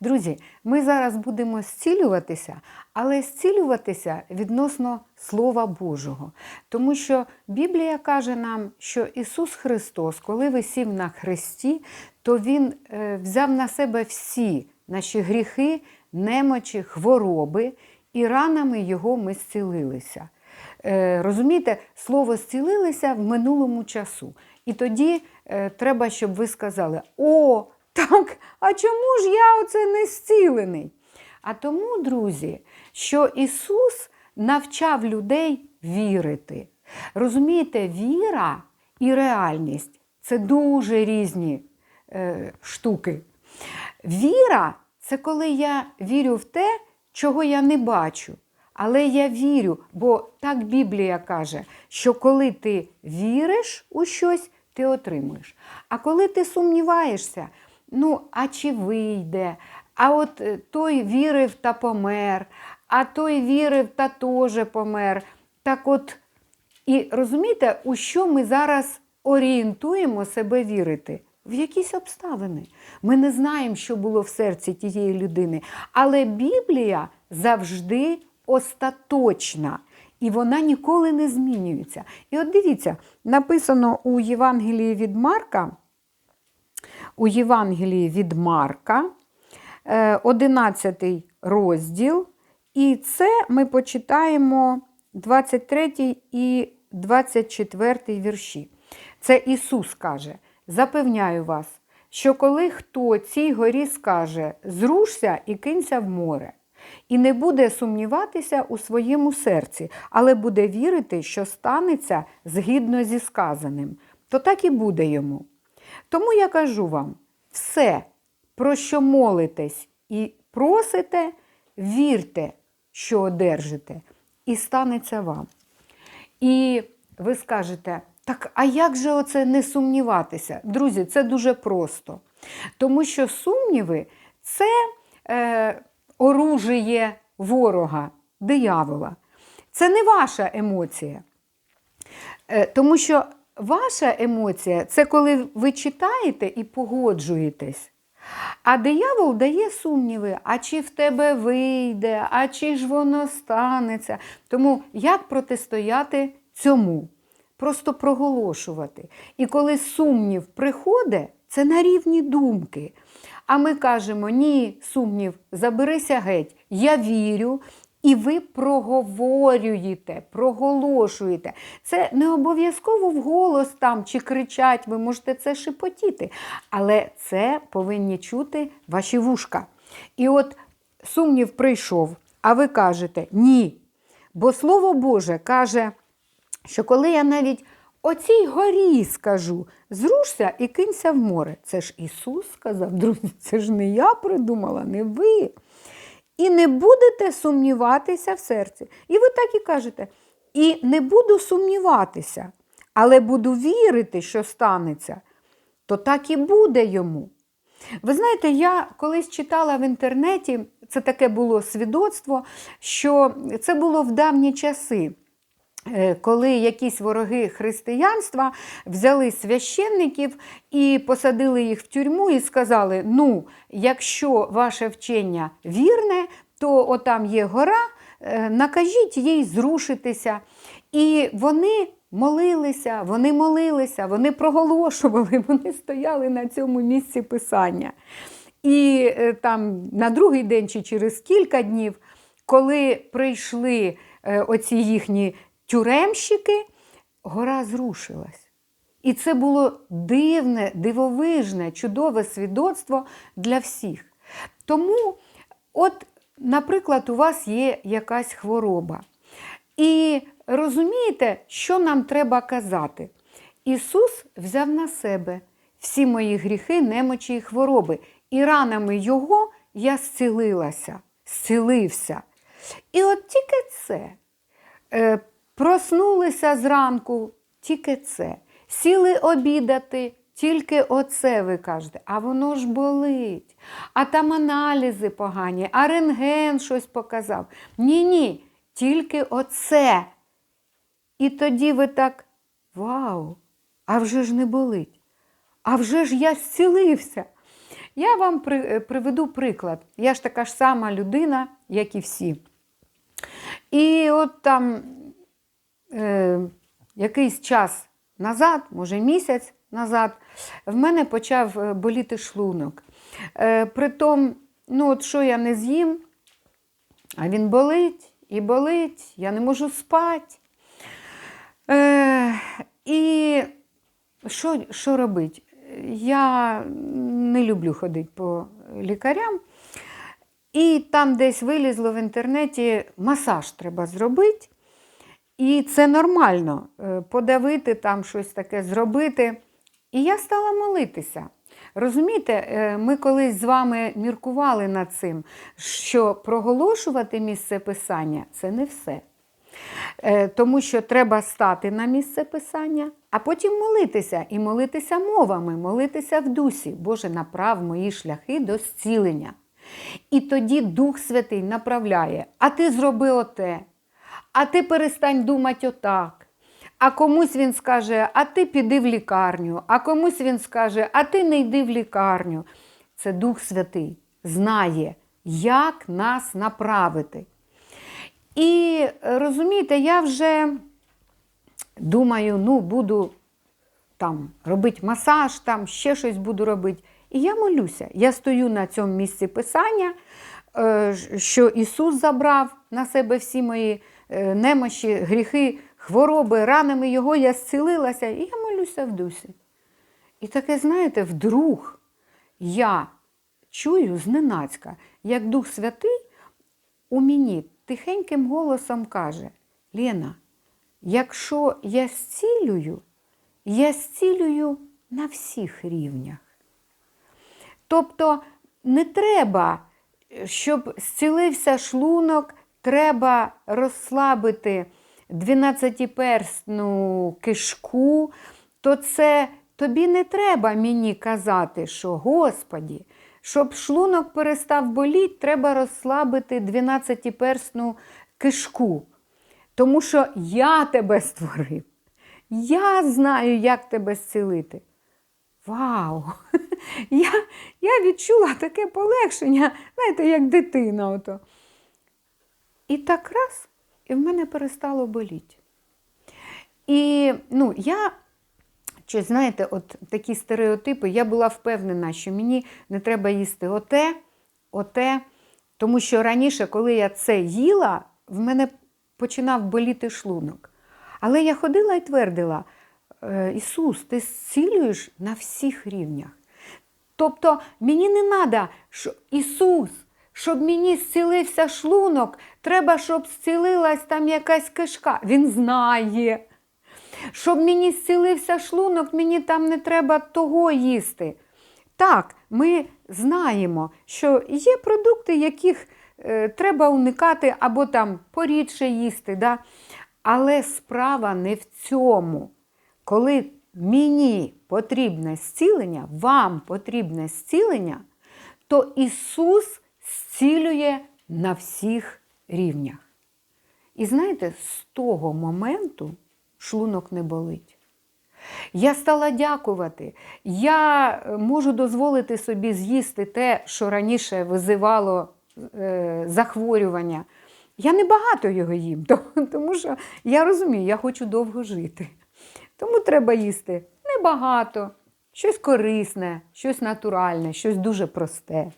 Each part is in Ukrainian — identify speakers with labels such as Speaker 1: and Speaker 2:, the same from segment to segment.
Speaker 1: Друзі, ми зараз будемо зцілюватися, але зцілюватися відносно Слова Божого. Тому що Біблія каже нам, що Ісус Христос, коли висів на хресті, то Він е, взяв на себе всі наші гріхи, немочі, хвороби, і ранами Його ми зцілилися. Е, Розумієте, слово зцілилися в минулому часу. І тоді е, треба, щоб ви сказали: О, так, а чому ж я оце не зцілений? А тому, друзі, що Ісус навчав людей вірити. Розумієте, віра і реальність це дуже різні е, штуки. Віра це коли я вірю в те, чого я не бачу. Але я вірю, бо так Біблія каже, що коли ти віриш у щось, ти отримуєш. А коли ти сумніваєшся, ну, а чи вийде? А от е, той вірив та помер, а той вірив та теж помер. Так от, і розумієте, у що ми зараз орієнтуємо себе вірити? В якісь обставини. Ми не знаємо, що було в серці тієї людини. Але Біблія завжди остаточна. І вона ніколи не змінюється. І от дивіться, написано у Євангелії від Марка, у Євангелії від Марка, е, 11 розділ, і це ми почитаємо 23 і 24 вірші. Це Ісус каже: Запевняю вас, що коли хто цій горі скаже, зрушся і кинься в море, і не буде сумніватися у своєму серці, але буде вірити, що станеться згідно зі сказаним, то так і буде йому. Тому я кажу вам: все, про що молитесь і просите, вірте, що одержите, і станеться вам. І ви скажете, так, а як же оце не сумніватися? Друзі, це дуже просто. Тому що сумніви це е, оружіє ворога, диявола. Це не ваша емоція. Е, тому що ваша емоція це коли ви читаєте і погоджуєтесь. А диявол дає сумніви, а чи в тебе вийде, а чи ж воно станеться. Тому як протистояти цьому? Просто проголошувати. І коли сумнів приходить, це на рівні думки. А ми кажемо: ні, сумнів, заберися геть, я вірю. І ви проговорюєте, проголошуєте. Це не обов'язково вголос там чи кричать, ви можете це шепотіти. Але це повинні чути ваші вушка. І от сумнів прийшов, а ви кажете ні. Бо Слово Боже каже, що коли я навіть оцій горі скажу, зрушся і кинься в море. Це ж Ісус сказав, друзі, це ж не я придумала, не ви. І не будете сумніватися в серці. І ви так і кажете: і не буду сумніватися, але буду вірити, що станеться, то так і буде йому. Ви знаєте, я колись читала в інтернеті, це таке було свідоцтво, що це було в давні часи. Е, Коли якісь вороги християнства взяли священників і посадили їх в тюрму і сказали: ну, якщо ваше вчення вірне, то отам є гора, е, накажіть їй зрушитися. І вони молилися, вони молилися, вони проголошували, вони стояли на цьому місці писання. І е, там на другий день чи через кілька днів, коли прийшли оці їхні тюремщики, гора зрушилась. І це було дивне, дивовижне, чудове свідоцтво для всіх. Тому, от, наприклад, у вас є якась хвороба. І розумієте, що нам треба казати? Ісус взяв на себе всі мої гріхи, немочі і хвороби, і ранами Його я зцілилася, зцілився. І от тільки це. Проснулися зранку, тільки це. Сіли обідати, тільки оце ви кажете. А воно ж болить. А там аналізи погані, а рентген щось показав. Ні-ні, тільки оце. І тоді ви так, вау, а вже ж не болить. А вже ж я зцілився. Я вам е, приведу приклад. Я ж така ж сама людина, як і всі. І от там е, якийсь час назад, може місяць назад, в мене почав е, боліти шлунок. Е, притом, ну от що я не з'їм, а він болить і болить, я не можу спати. Е, і що, що робити? Я не люблю ходити по лікарям. І там десь вилізло в інтернеті масаж треба зробити. І це нормально е, подавити там щось таке зробити. І я стала молитися. Розумієте, е, ми колись з вами міркували над цим, що проголошувати місце писання це не все. Е, Тому що треба стати на місце писання, а потім молитися і молитися мовами, молитися в дусі. Боже, направ мої шляхи до зцілення. І тоді Дух Святий направляє, а ти зроби оте, а ти перестань думати отак. А комусь він скаже, а ти піди в лікарню, а комусь він скаже, а ти не йди в лікарню. Це Дух Святий знає, як нас направити. І розумієте, я вже думаю, ну, буду там робити масаж, там ще щось буду робити. І я молюся. Я стою на цьому місці писання, е, що Ісус забрав на себе всі мої немощі, гріхи, хвороби, ранами Його я зцілилася, і я молюся в дусі. І таке, знаєте, вдруг я чую зненацька, як Дух Святий у мені тихеньким голосом каже: Лена, якщо я зцілюю, я зцілюю на всіх рівнях. Тобто не треба, щоб зцілився шлунок, треба розслабити 12-перстну кишку, то це тобі не треба мені казати, що Господі, щоб шлунок перестав боліти, треба розслабити 12-перстну кишку. Тому що я тебе створив. Я знаю, як тебе зцілити. Вау! Я я відчула таке полегшення, знаєте, як дитина. Ото. І так раз, і в мене перестало боліти. І ну, я, чи знаєте, от такі стереотипи, я була впевнена, що мені не треба їсти оте, оте. Тому що раніше, коли я це їла, в мене починав боліти шлунок. Але я ходила і твердила, «Е, Ісус, ти зцілюєш на всіх рівнях. Тобто мені не треба, що Ісус, щоб мені зцілився шлунок, треба, щоб зцілилась там якась кишка. Він знає. Щоб мені зцілився шлунок, мені там не треба того їсти. Так, ми знаємо, що є продукти, яких е, треба уникати або там порідше їсти. Да? Але справа не в цьому. Коли мені потрібне зцілення, вам потрібне зцілення, то Ісус зцілює на всіх рівнях. І знаєте, з того моменту шлунок не болить. Я стала дякувати. Я е, можу дозволити собі з'їсти те, що раніше визивало е, захворювання. Я не багато його їм, тому що я розумію, я хочу довго жити. Тому треба їсти небагато, щось корисне, щось натуральне, щось дуже просте.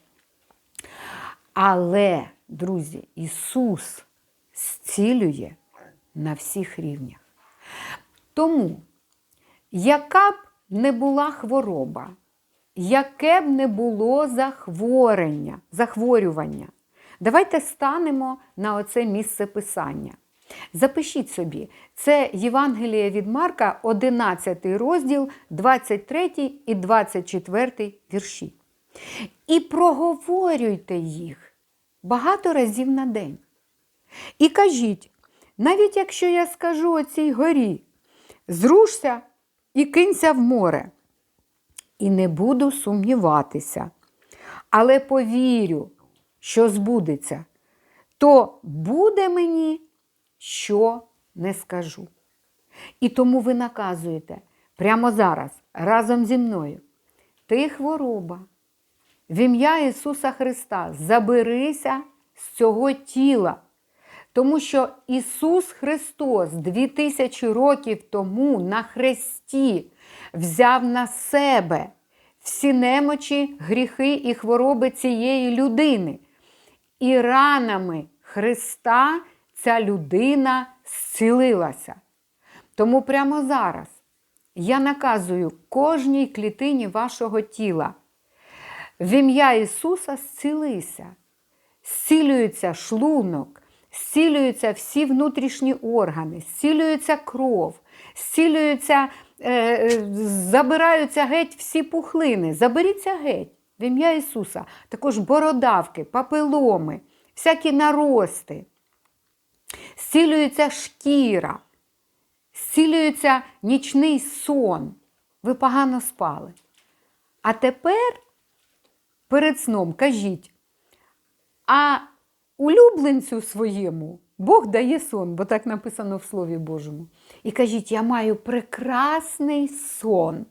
Speaker 1: Але, друзі, Ісус зцілює на всіх рівнях. Тому, яка б не була хвороба, яке б не було захворення, захворювання, давайте станемо на оце місце писання. Запишіть собі, це Євангеліє від Марка, 11 розділ, 23 і 24 вірші. І проговорюйте їх багато разів на день. І кажіть, навіть якщо я скажу оцій горі, зрушся і кинься в море, і не буду сумніватися, але повірю, що збудеться, то буде мені, що не скажу. І тому ви наказуєте прямо зараз, разом зі мною, ти хвороба, в ім'я Ісуса Христа, заберися з цього тіла. Тому що Ісус Христос 2000 років тому на хресті взяв на себе всі немочі, гріхи і хвороби цієї людини. І ранами Христа ця людина зцілилася. Тому прямо зараз я наказую кожній клітині вашого тіла. В ім'я Ісуса зцілися, зцілюється шлунок, зцілюються всі внутрішні органи, зцілюється кров, зцілюються, е, е, забираються геть всі пухлини. Заберіться геть в ім'я Ісуса. Також бородавки, папиломи, всякі нарости. Зцілюється шкіра, зцілюється нічний сон. Ви погано спали. А тепер перед сном кажіть, а улюбленцю своєму Бог дає сон, бо так написано в Слові Божому. І кажіть, я маю прекрасний сон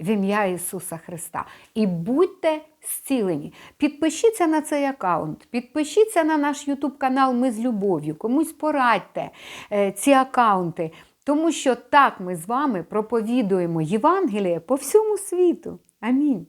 Speaker 1: в ім'я Ісуса Христа. І будьте зцілені. Підпишіться на цей аккаунт, підпишіться на наш YouTube канал Ми з любов'ю, комусь порадьте е, ці аккаунти. Тому що так ми з вами проповідуємо Євангеліє по всьому світу. Амінь.